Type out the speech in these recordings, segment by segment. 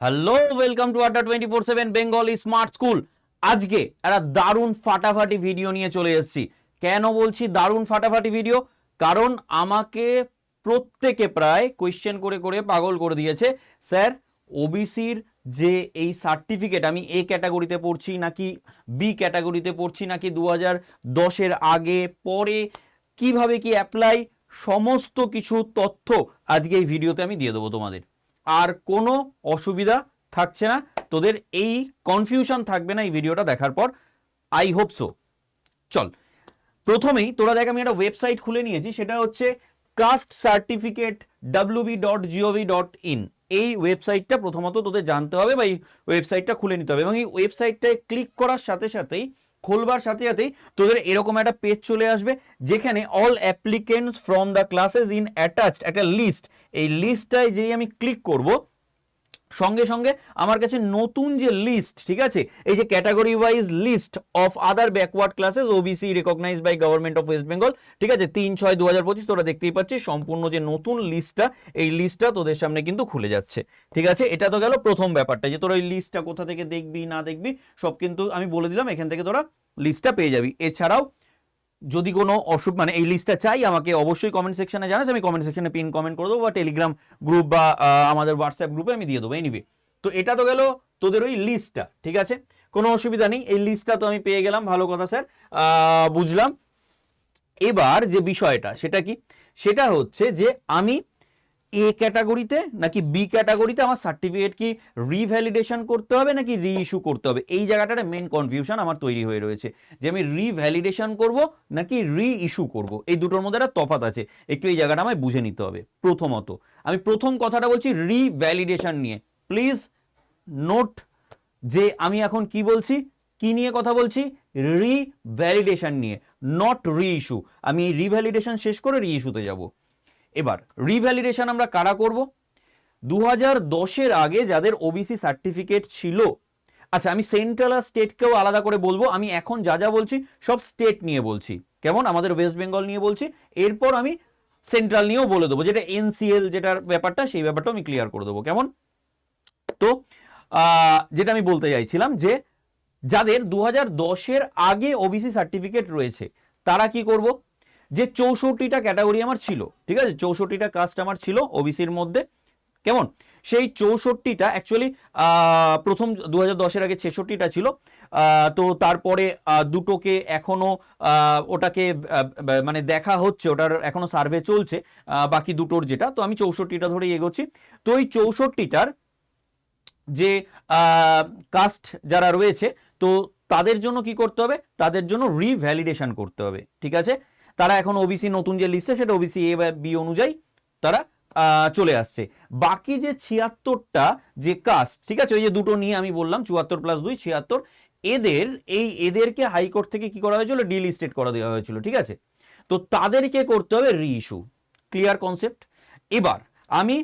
Hello welcome to Adda twenty four seven Bengali smart school আজকে একটা দারুণ ফাটাফাটি ভিডিও নিয়ে চলে এসেছি। কেন বলছি দারুণ ফাটাফাটি ভিডিও কারণ আমাকে প্রত্যেকে প্রায় কোয়েশ্চেন করে করে পাগল করে দিয়েছে। স্যার ওবিসির যে এই সার্টিফিকেট আমি এ ক্যাটাগরিতে পড়ছি নাকি বি ক্যাটাগরিতে পড়ছি নাকি দু হাজার দশের আগে, পরে কীভাবে কি অ্যাপ্লাই সমস্ত কিছু তথ্য আজকে এই ভিডিওতে আমি দিয়ে দেবো তোমাদের। আর কোনো অসুবিধা থাকছে না। তোদের এই কনফিউশন থাকবে না এই ভিডিওটা দেখার পর। আই হোপ সো চল। প্রথমেই তোরা দেখ, আমি একটা ওয়েবসাইট খুলে নিয়েছি, সেটা হচ্ছে caste certificate WB dot gov dot in এই ওয়েবসাইটটা প্রথমত তোদের জানতে হবে বা এই ওয়েবসাইটটা খুলে নিতে হবে এবং এই ওয়েবসাইটটায় ক্লিক করার সাথে সাথেই, খোলবার সাথে সাথেই তোদের এরকম একটা পেজ চলে আসবে, যেখানে all applicants from the classes in attached একটা লিস্ট এই লিস্টটায় যেই আমি ক্লিক করব, সঙ্গে সঙ্গে আমার কাছে নতুন যে লিস্ট ঠিক আছে? এই যে category wise list of other backward classes OBC recognise by government of West Bengal ঠিক আছে? তিন, ছয় দু হাজার পঁচিশ তোরা দেখতেই পাচ্ছিস, সম্পূর্ণ যে নতুন লিস্টটা এই লিস্টটা তোদের সামনে কিন্তু খুলে যাচ্ছে, ঠিক আছে? এটা তো গেল প্রথম ব্যাপারটা, যে তোরা এই লিস্টটা কোথা থেকে দেখবি, না দেখবি, সব কিন্তু আমি বলে দিলাম, এখান থেকে তোরা লিস্টটা পেয়ে যাবি। এছাড়াও যদি কোনো অসুখ মানে এই লিস্টটা চাই, আমাকে অবশ্যই কমেন্ট সেকশনে জানাস, আমি কমেন্ট সেকশনে পিন কমেন্ট করে দেবো বা টেলিগ্রাম গ্রুপ বা আমাদের হোয়াটসঅ্যাপ গ্রুপে আমি দিয়ে দেবো এনিওয়ে তো এটা তো গেল তোদের ওই লিস্টটা ঠিক আছে? কোনো অসুবিধা নেই, এই লিস্টটা তো আমি পেয়ে গেলাম, ভালো কথা স্যার বুঝলাম। এবার যে বিষয়টা, সেটা কি? সেটা হচ্ছে যে আমি এ ক্যাটাগরিতে নাকি বি ক্যাটাগরিতে আমার সার্টিফিকেট কি রিভ্যালিডেশন করতে হবে নাকি রি ইস্যু করতে হবে? এই জায়গাটার মেন কনফিউশন আমার তৈরি হয়ে রয়েছে যে আমি রিভ্যালিডেশন করব নাকি রি ইস্যু করব? এই দুটোর মধ্যে একটা তফাৎ আছে। একটু এই জায়গাটা আমায় বুঝে নিতে হবে প্রথমত। আমি প্রথম কথাটা বলছি রিভ্যালিডেশন নিয়ে। প্লিজ নোট যে আমি এখন কি বলছি? কি নিয়ে কথা বলছি? রিভ্যালিডেশন নিয়ে নট রি ইস্যু আমি রিভ্যালিডেশন শেষ করে রি ইস্যুতে যাব। এবার রিভ্যালিডেশন আমরা কারা করব? দু হাজার দশের আগে যাদের ওবিসি সার্টিফিকেট ছিল আচ্ছা আমি সেন্ট্রাল আর স্টেটকেও আলাদা করে বলব, আমি এখন যা যা বলছি, সব স্টেট নিয়ে বলছি। কেমন? আমাদের ওয়েস্ট বেঙ্গল নিয়ে বলছি। এরপর আমি সেন্ট্রাল নিয়েও বলে দেবো, যেটা এনসিএল যেটার ব্যাপারটা, সেই ব্যাপারটা আমি ক্লিয়ার করে দেবো। কেমন? তো যেটা আমি বলতে চাইছিলাম যে, যাদের দু হাজার দশের আগে ওবিসি সার্টিফিকেট রয়েছে, তারা কি করব? যে চৌষট্টিটা ক্যাটাগরি আমার ছিল ঠিক আছে? চৌষট্টিটা কাস্ট আমার ছিল ওবিসির মধ্যে। কেমন? সেই চৌষট্টিটা অ্যাকচুয়ালি প্রথম দু হাজার আগে ছেষট্টিটা ছিল। তো তারপরে দুটোকে এখনও আহ, ওটাকে মানে দেখা হচ্ছে ওটার এখনও সার্ভে চলছে বাকি দুটোর যেটা। তো আমি চৌষট্টিটা ধরেই এগোচ্ছি। তো ওই চৌষট্টিটার যে কাস্ট যারা রয়েছে তো তাদের জন্য কি করতে হবে? তাদের জন্য রিভ্যালিডেশন করতে হবে ঠিক আছে? তারা এখন ওবিসি নতুন যে লিস্টে সেটা ওবিসি এ বা বি অনুযায়ী তারা চলে আসছে। বাকি যে ছিয়াত্তরটা যে কাস্ট ঠিক আছে? ওই যে দুটো নিয়ে আমি বললাম, চুয়াত্তর প্লাস দুই, ছিয়াত্তর, এদের, এই এদেরকে হাইকোর্ট থেকে কি করা হয়েছিল? ডিলিস্টেড করা দেওয়া হয়েছিল, ঠিক আছে? তো তাদেরকে করতে হবে রি ইস্যু ক্লিয়ার কনসেপ্ট এবার, আমি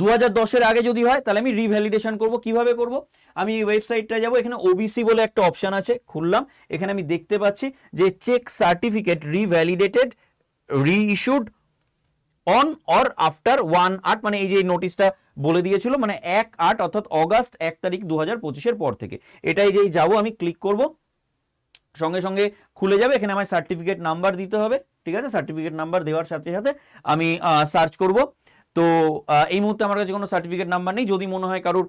দু হাজার আগে যদি হয়, তাহলে আমি রিভ্যালিডেশন করব। কীভাবে করব? আমি এই ওয়েবসাইটটা যাব। এখানে ওবিসি বলে একটা অপশান আছে, খুললাম। এখানে আমি দেখতে পাচ্ছি যে check certificate revalidated reissued on or after one আট মানে এই যে নোটিশটা বলে দিয়েছিল মানে এক আট অর্থাৎ অগাস্ট এক তারিখ দু হাজার পঁচিশের পর থেকে। এটাই যেই যাব, আমি ক্লিক করব। সঙ্গে সঙ্গে খুলে যাবে। এখানে আমার সার্টিফিকেট নাম্বার দিতে হবে। ঠিক আছে? সার্টিফিকেট নাম্বার দেওয়ার সাথে সাথে আমি সার্চ করব। তো এই মুহূর্তে আমার কাছে কোনো সার্টিফিকেট নাম্বার নেই। যদি মনে হয় কারোর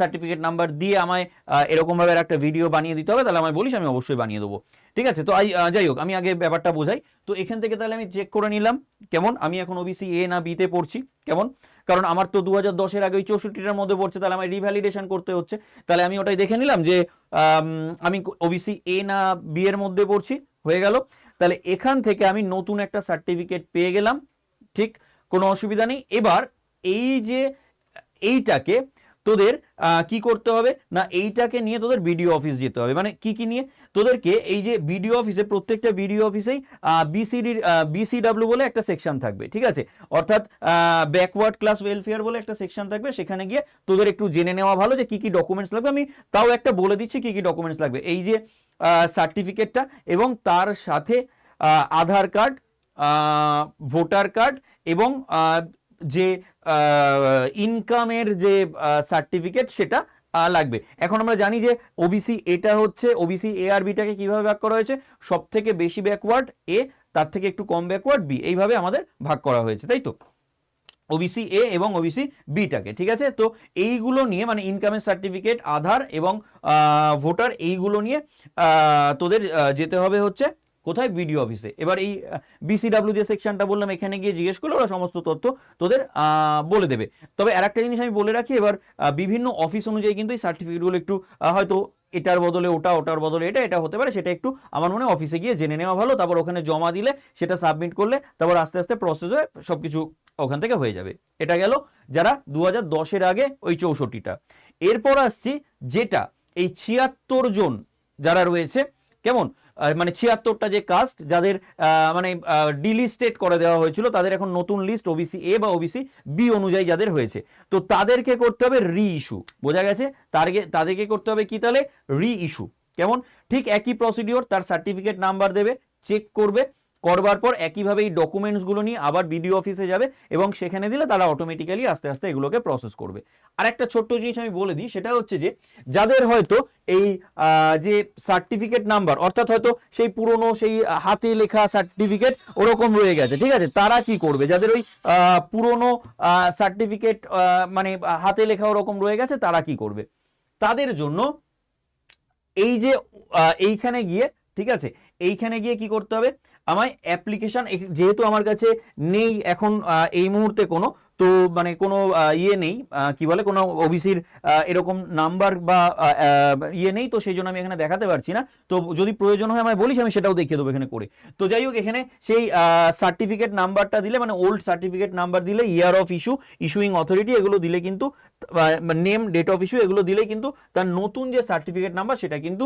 সার্টিফিকেট নাম্বার দিয়ে আমায় এরকমভাবে একটা ভিডিও বানিয়ে দিতে হবে তাহলে আমায় বলিস আমি অবশ্যই বানিয়ে দেবো। ঠিক আছে? তো যাই হোক আমি আগে ব্যাপারটা বোঝাই। তো এখান থেকে তাহলে আমি চেক করে নিলাম। কেমন? আমি এখন ওবিসি এ না বিতে পড়ছি। কেমন? কারণ আমার তো দু হাজার দশের আগে ওই চৌষট্টিটার মধ্যে পড়ছে তাহলে আমার রিভ্যালিডেশন করতে হচ্ছে। তাহলে আমি ওটাই দেখে নিলাম যে আম, আমি ওবিসি এ না বি এর মধ্যে পড়ছি হয়ে গেল। তাহলে এখান থেকে আমি নতুন একটা সার্টিফিকেট পেয়ে গেলাম। ঠিক? কোনো অসুবিধা নেই। এবার এই যে, এইটাকে তোদের কি করতে হবে? না, এইটাকে নিয়ে তোদের বিডিও অফিস যেতে হবে। মানে কি কি নিয়ে? তোদেরকে এই যে বিডিও অফিসে, প্রত্যেকটা বিডিও অফিসেই বিসিডির বিসিডাব্লিউ বলে একটা সেকশন থাকবে, ঠিক আছে? অর্থাৎ ব্যাকওয়ার্ড ক্লাস ওয়েলফেয়ার বলে একটা সেকশন থাকবে। সেখানে গিয়ে তোদের একটু জেনে নেওয়া ভালো যে কি কি ডকুমেন্টস লাগবে। আমি তাও একটা বলে দিচ্ছি কি কি ডকুমেন্টস লাগবে। এই যে সার্টিফিকেটটা এবং তার সাথে আধার কার্ড ভোটার কার্ড এবং যে ইনকামের যে সার্টিফিকেট সেটা লাগবে। এখন আমরা জানি যে ওবিসি এটা হচ্ছে ওবিসি এ আর বিটাকে কীভাবে ভাগ করা হয়েছে? সব থেকে বেশি ব্যাকওয়ার্ড এ তার থেকে একটু কম ব্যাকওয়ার্ড বি এইভাবে আমাদের ভাগ করা হয়েছে, তাই তো? ওবিসি এ এবং ওবিসি বিটাকে ঠিক আছে? তো এইগুলো নিয়ে মানে ইনকামের সার্টিফিকেট আধার এবং ভোটার এইগুলো নিয়ে তোদের যেতে হবে হচ্ছে কোথায়? বিডিও অফিসে এবার এই বিসিডাব্লিউ যে সেকশনটা বললাম, এখানে গিয়ে জিজ্ঞেস করলে ওরা সমস্ত তথ্য তোদের বলে দেবে। তবে আর একটা জিনিস আমি বলে রাখি, এবার বিভিন্ন অফিস অনুযায়ী কিন্তু এই সার্টিফিকেটগুলো একটু হয়তো এটার বদলে ওটা, ওটার বদলে এটা এটা হতে পারে, সেটা একটু আমার মনে অফিসে গিয়ে জেনে নেওয়া ভালো, তারপর ওখানে জমা দিলে সেটা সাবমিট করলে তারপর আস্তে আস্তে প্রসেস হয়ে সব কিছু ওখান থেকে হয়ে যাবে। এটা গেল যারা দু হাজার আগে ওই চৌষট্টিটা। এরপর আসছি যেটা এই ছিয়াত্তর জন যারা রয়েছে, কেমন? মানে ছিয়াত্তরটা যে কাস্ট যাদের মানে ডিলিস্টেড করে দেওয়া হয়েছিল, তাদের এখন নতুন লিস্ট ওবিসি এ বা ওবিসি বি অনুযায়ী যাদের হয়েছে। তো তাদেরকে করতে হবে রি ইস্যু বোঝা গেছে? তারকে তাদেরকে করতে হবে কি তাহলে? রি ইস্যু কেমন? ঠিক একই প্রসিডিওর তার সার্টিফিকেট নাম্বার দেবে চেক করবে করবার পর একইভাবে এই ডকুমেন্টসগুলো নিয়ে আবার বিডিও অফিসে যাবে এবং সেখানে দিলে তারা অটোমেটিক্যালি আস্তে আস্তে এগুলোকে প্রসেস করবে। আর একটা ছোট্ট জিনিস আমি বলে দিই, সেটা হচ্ছে যে যাদের হয়তো এই যে সার্টিফিকেট নাম্বার অর্থাৎ হয়তো সেই পুরনো সেই হাতে লেখা সার্টিফিকেট ওরকম রয়ে গেছে, ঠিক আছে? তারা কি করবে? যাদের ওই পুরনো সার্টিফিকেট মানে হাতে লেখা ওরকম রয়ে গেছে, তারা কি করবে? তাদের জন্য এই যে এইখানে গিয়ে, ঠিক আছে? এইখানে গিয়ে কি করতে হবে? আমায় অ্যাপ্লিকেশন যেহেতু আমার কাছে নেই এখন এই মুহূর্তে কোনো, তো মানে কোনো ইয়ে নেই কি বলে, কোনো ওবিসির এরকম নাম্বার বা ইয়ে নেই, তো সেই জন্য আমি এখানে দেখাতে পারছি না। তো যদি প্রয়োজন হয় আমায় বলিস, আমি সেটাও দেখিয়ে দেবো এখানে করে। তো যাই হোক, এখানে সেই সার্টিফিকেট নাম্বারটা দিলে মানে ওল্ড সার্টিফিকেট নাম্বার দিলে year of issue issuing authority এগুলো দিলে কিন্তু নেম ডেট অফ ইস্যু এগুলো দিলে কিন্তু তার নতুন যে সার্টিফিকেট নাম্বার সেটা কিন্তু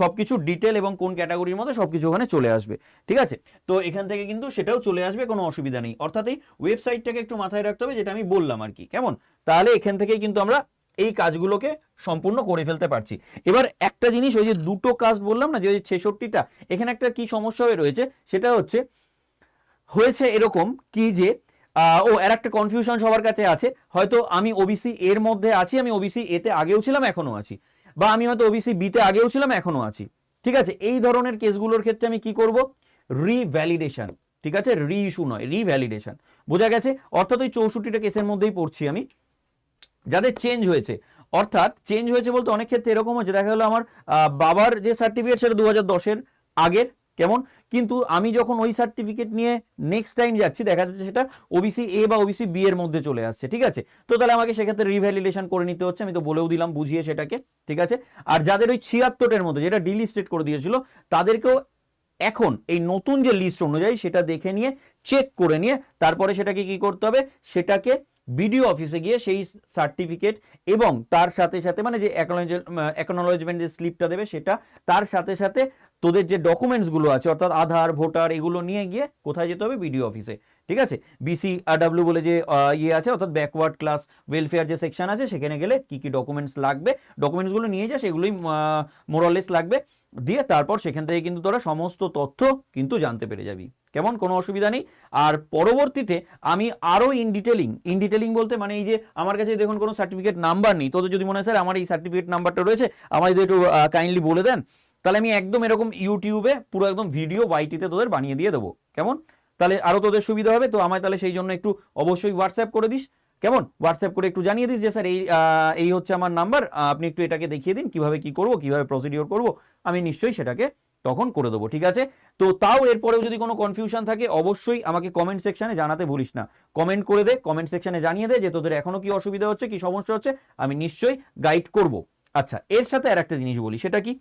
সবকিছু ডিটেল এবং কোন ক্যাটাগরির মধ্যে সবকিছু ওখানে চলে আসবে, ঠিক আছে? তো এখান থেকে কিন্তু সেটাও চলে আসবে, কোনো অসুবিধা নেই। অর্থাৎ এই ওয়েবসাইটটাকে একটু মাথায় রাখতে হবে, যেটা আমি বললাম আর কি, কেমন? তাহলে এখান থেকেই কিন্তু আমরা এই কাজগুলোকে সম্পূর্ণ করে ফেলতে পারছি। এবার একটা জিনিস, ওই যে দুটো কাজ বললাম না, যে ওই ছেষট্টিটা, এখানে একটা কি সমস্যা হয়ে রয়েছে, সেটা হচ্ছে, হয়েছে এরকম কি যে ও, আর একটা কনফিউশন সবার কাছে আছে। হয়তো আমি ওবিসি এর মধ্যে আছি, আমি ওবিসি এতে আগেও ছিলাম এখনও আছি। বা আমি হয়তো ওবিসি বিতে আগেও ছিলাম, এখনও আছি। ঠিক আছে? এই ধরনের কেসগুলোর ক্ষেত্রে আমি কি করব? রিভ্যালিডেশন ঠিক আছে? রি ইস্যু নয় রিভ্যালিডেশন বোঝা গেছে? অর্থাৎ ওই চৌষট্টিটা কেসের মধ্যেই পড়ছি আমি। যাদের চেঞ্জ হয়েছে। অর্থাৎ চেঞ্জ হয়েছে বলতে অনেক ক্ষেত্রে এরকম হচ্ছে দেখা গেলো আমার বাবার যে সার্টিফিকেট সেটা দু হাজার দশের আগের কেমন? কিন্তু আমি যখন ওই সার্টিফিকেট নিয়ে নেক্সট টাইম যাচ্ছি, দেখা যাচ্ছে সেটা ওবিসি এ বা ওবিসি বি এর মধ্যে চলে আসছে, ঠিক আছে? তো তাহলে আমাকে সেক্ষেত্রে রিভ্যালিডেশন করে নিতে হচ্ছে, আমি তো বলেও দিলাম, বুঝিয়ে সেটাকে, ঠিক আছে? আর যাদের ওই ছিয়াত্তরের মধ্যে, যেটা ডিলিস্টেড করে দিয়েছিল, তাদেরকেও এখন এই নতুন যে লিস্ট অনুযায়ী সেটা দেখে নিয়ে চেক করে নিয়ে, তারপরে সেটাকে কি করতে হবে? সেটাকে বিডিও অফিসে গিয়ে সেই সার্টিফিকেট এবং তার সাথে সাথে মানে যে অ্যাকনোলজমেন্ট যে স্লিপটা দেবে সেটা, তার সাথে সাথে তোদের যে ডকুমেন্টসগুলো আছে, অর্থাৎ আধার, ভোটার, এগুলো নিয়ে গিয়ে কোথায় যেতে হবে? বিডিও অফিসে ঠিক আছে? বিসি ডাব্লিউ বলে যে ইয়ে আছে, অর্থাৎ ব্যাকওয়ার্ড ক্লাস ওয়েলফেয়ার যে সেকশন আছে, সেখানে গেলে কি কি ডকুমেন্টস লাগবে? ডকুমেন্টসগুলো নিয়ে যা, সেগুলোই মোরালেস লাগবে। দিয়ে তারপর সেখান থেকে কিন্তু তোরা সমস্ত তথ্য কিন্তু জানতে পেরে যাবি। কেমন? কোনো অসুবিধা নেই। আর পরবর্তীতে আমি আরও ইন ডিটেলিং ইন ডিটেলিং বলতে মানে এই যে, আমার কাছে দেখুন কোনো সার্টিফিকেট নাম্বার নেই। তোদের যদি মনে হয়, স্যার, আমার এই সার্টিফিকেট নাম্বারটা রয়েছে আমার যদি একটু কাইন্ডলি বলে দেন তাহলে আমি একদম এরকম ইউটিউবে পুরো একদম ভিডিও ওয়াইটিতে তোদের বানিয়ে দিয়ে দেবো। কেমন? তাহলে আরও তোদের সুবিধা হবে, তো আমায় তাহলে সেই জন্য একটু অবশ্যই হোয়াটসঅ্যাপ করে দিস। কেমন? হোয়াটসঅ্যাপ করে একটু জানিয়ে দিস যে, স্যার, এই এই হচ্ছে আমার নাম্বার আপনি একটু এটাকে দেখিয়ে দিন, কীভাবে কি করব, কীভাবে প্রসিডিওর করব। আমি নিশ্চয়ই সেটাকে তখন করে দেবো, ঠিক আছে? তো তাও এরপরেও যদি কোনো কনফিউশন থাকে, অবশ্যই আমাকে কমেন্ট সেকশানে জানাতে ভুলিস না। কমেন্ট করে দে কমেন্ট সেকশনে জানিয়ে দে যে, তোদের এখনও কি অসুবিধা হচ্ছে, কি সমস্যা হচ্ছে? আমি নিশ্চয়ই গাইড করব। আচ্ছা এর সাথে আর একটা জিনিস বলি, সেটা কি?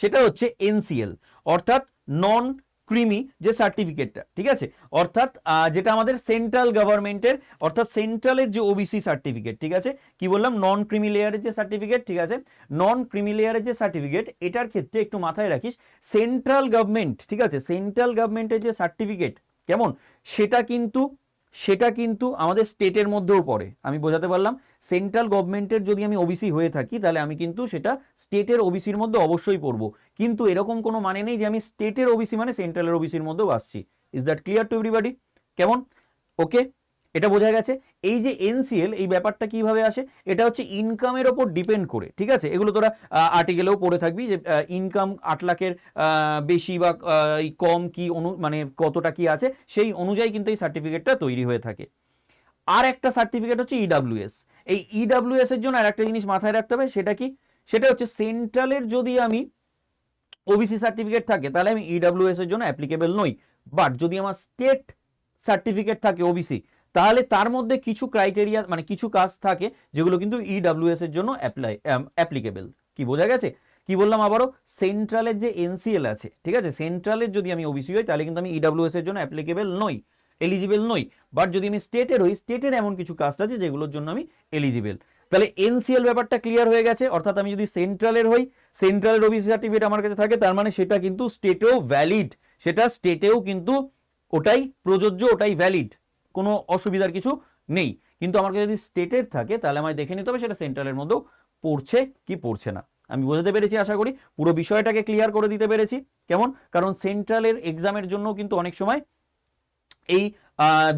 সেটা হচ্ছে এনসিএল, অর্থাৎ নন ক্রিমি যে সার্টিফিকেটটা ঠিক আছে? অর্থাৎ যেটা আমাদের সেন্ট্রাল গভর্নমেন্টের অর্থাৎ সেন্ট্রালের যে ওবিসি সার্টিফিকেট ঠিক আছে? কি বললাম? নন ক্রিমি লেয়ারের যে সার্টিফিকেট ঠিক আছে? নন ক্রিমি লেয়ারের যে সার্টিফিকেট এটার ক্ষেত্রে একটু মাথায় রাখিস সেন্ট্রাল গভর্নমেন্ট ঠিক আছে? সেন্ট্রাল গভর্নমেন্টের যে সার্টিফিকেট কেমন? সেটা কিন্তু সেটা কিন্তু আমাদের স্টেটের মধ্যেও পড়ে। আমি বোঝাতে পারলাম, সেন্ট্রাল গভর্নমেন্টের যদি আমি ওবিসি হয়ে থাকি, তাহলে আমি কিন্তু সেটা স্টেটের ওবিসির মধ্যে অবশ্যই পড়ব। কিন্তু এরকম কোনো মানে নেই যে আমি স্টেটের ওবিসি মানে সেন্ট্রালের ওবিসির মধ্যেও আসছি। Is that clear to everybody কেমন? ওকে এটা বোঝা গেছে। এই যে এনসিএল এই ব্যাপারটা কীভাবে আসে? এটা হচ্ছে ইনকামের ওপর ডিপেন্ড করে, ঠিক আছে? এগুলো তোরা আর্টিকেলেও পড়ে থাকবি যে ইনকাম আট লাখের বেশি বা কম কি অনু মানে কতটা কি আছে, সেই অনুযায়ী কিন্তু এই সার্টিফিকেটটা তৈরি হয়ে থাকে। আর একটা সার্টিফিকেট হচ্ছে ইডাব্লিউএস এই ইডাব্লিউএস এর জন্য আর একটা জিনিস মাথায় রাখতে হবে, সেটা কি? সেটা হচ্ছে সেন্ট্রালের যদি আমি ওবিসি সার্টিফিকেট থাকে, তাহলে আমি ইডাব্লিউএস এর জন্য অ্যাপ্লিকেবল নই। বাট যদি আমার স্টেট সার্টিফিকেট থাকে ওবিসি তাহলে তার মধ্যে কিছু ক্রাইটেরিয়া মানে কিছু কাজ থাকে যেগুলো কিন্তু ইডাব্লিউএস এর জন্য অ্যাপ্লাই অ্যাপ্লিকেবল কি বোঝা গেছে? কি বললাম আবারও? সেন্ট্রালের যে এনসিএল আছে, ঠিক আছে? সেন্ট্রালের যদি আমি ওবিসি হই, তাহলে কিন্তু আমি ইডাব্লিউএস এর জন্য অ্যাপ্লিকেবল নই এলিজিবল নই। বাট যদি আমি স্টেটের হই স্টেটের এমন কিছু কাজ আছে যেগুলোর জন্য আমি এলিজিবল তাহলে এনসিএল ব্যাপারটা ক্লিয়ার হয়ে গেছে, অর্থাৎ আমি যদি সেন্ট্রালের হই সেন্ট্রালের ওবিসি সার্টিফিকেট আমার কাছে থাকে, তার মানে সেটা কিন্তু স্টেটেও ভ্যালিড সেটা স্টেটেও কিন্তু ওটাই প্রযোজ্য, ওটাই ভ্যালিড কোনো অসুবিধার কিছু নেই। কিন্তু আমাকে যদি স্টেটের থাকে, তাহলে আমায় দেখে নিতে হবে সেটা সেন্ট্রালের মধ্যেও পড়ছে কি পড়ছে না। আমি বোঝাতে পেরেছি, আশা করি। পুরো বিষয়টাকে ক্লিয়ার করে দিতে পেরেছি। কেমন? কারণ সেন্ট্রালের এক্সামের জন্য কিন্তু অনেক সময় এই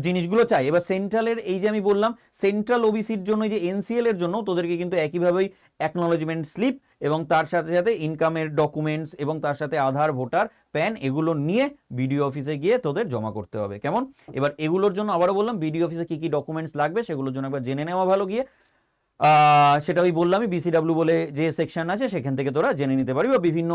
জিনিসগুলো চাই। এবার সেন্ট্রালের এই যে আমি বললাম, সেন্ট্রাল ওবিসির জন্য যে এনসিএল এর জন্য তোদেরকে কিন্তু একইভাবেই অ্যাকনোলজমেন্ট স্লিপ এবং তার সাথে সাথে ইনকামের ডকুমেন্টস এবং তার সাথে আধার ভোটার প্যান এগুলো নিয়ে বিডিও অফিসে গিয়ে তোদের জমা করতে হবে। কেমন? এবার এগুলোর জন্য আবারও বললাম বিডিও অফিসে কি কি ডকুমেন্টস লাগবে সেগুলোর জন্য একবার জেনে নেওয়া ভালো গিয়ে। সেটা ওই বললামই বিসিডাব্লিউ বলে যে সেকশন আছে সেখান থেকে তোরা জেনে নিতে পারবি বা বিভিন্ন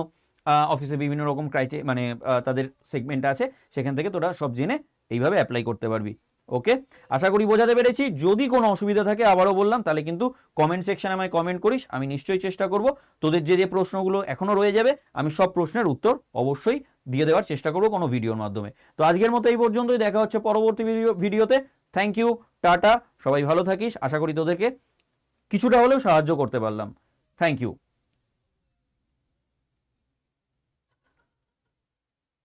অফিসে বিভিন্ন রকম ক্রাইটে মানে তাদের সেগমেন্ট আছে, সেখান থেকে তোরা সব জেনে এইভাবে অ্যাপ্লাই করতে পারবি ওকে আশা করি বোঝাতে পেরেছি। যদি কোনো অসুবিধা থাকে, আবারও বললাম, তাহলে কিন্তু কমেন্ট সেকশনে আমায় কমেন্ট করিস, আমি নিশ্চয়ই চেষ্টা করব। তোদের যে যে প্রশ্নগুলো এখনও রয়ে যাবে, আমি সব প্রশ্নের উত্তর অবশ্যই দিয়ে দেওয়ার চেষ্টা করব কোনো ভিডিওর মাধ্যমে। তো আজকের মতো এই পর্যন্তই, দেখা হচ্ছে পরবর্তী ভিডিও, ভিডিওতে। থ্যাংক ইউ টাটা, সবাই ভালো থাকিস। আশা করি তোদেরকে কিছুটা হলেও সাহায্য করতে পারলাম। Thank you